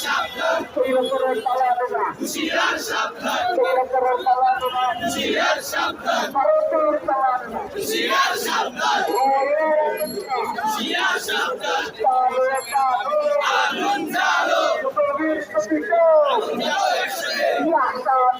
চিত্রভাষীকে থেকে কিন্তু এই মিছিলটি বেরিয়েছেন ইতিমধ্যে কিন্তু এই মিছিলটি পল্টন করে কিন্তু পুলিশের কিন্তু এই মিছিলটি কিন্তু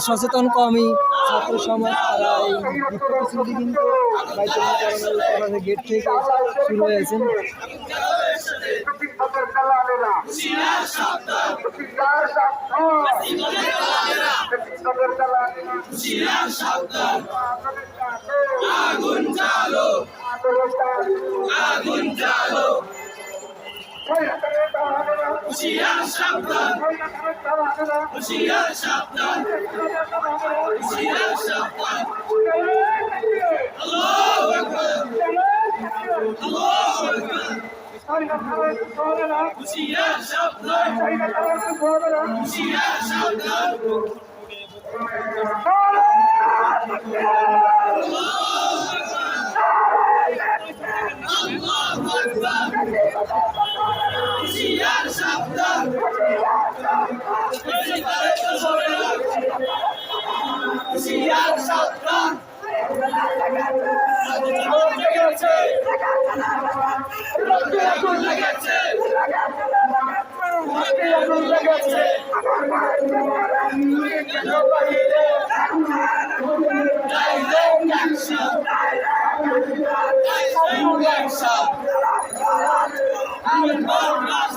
সচেতন কমি ছাত্র সমাজ তারা এই বিক্ষোভ কিন্তু গেট থেকে শুরু হয়েছেন আগুন চালো হুশিয়ার সাবধান। হুশিয়ার সাবধান। হুশিয়ার সাবধান। আল্লাহু আকবার। আল্লাহু আকবার। হুশিয়ার সাবধান। হুশিয়ার সাবধান। I'm a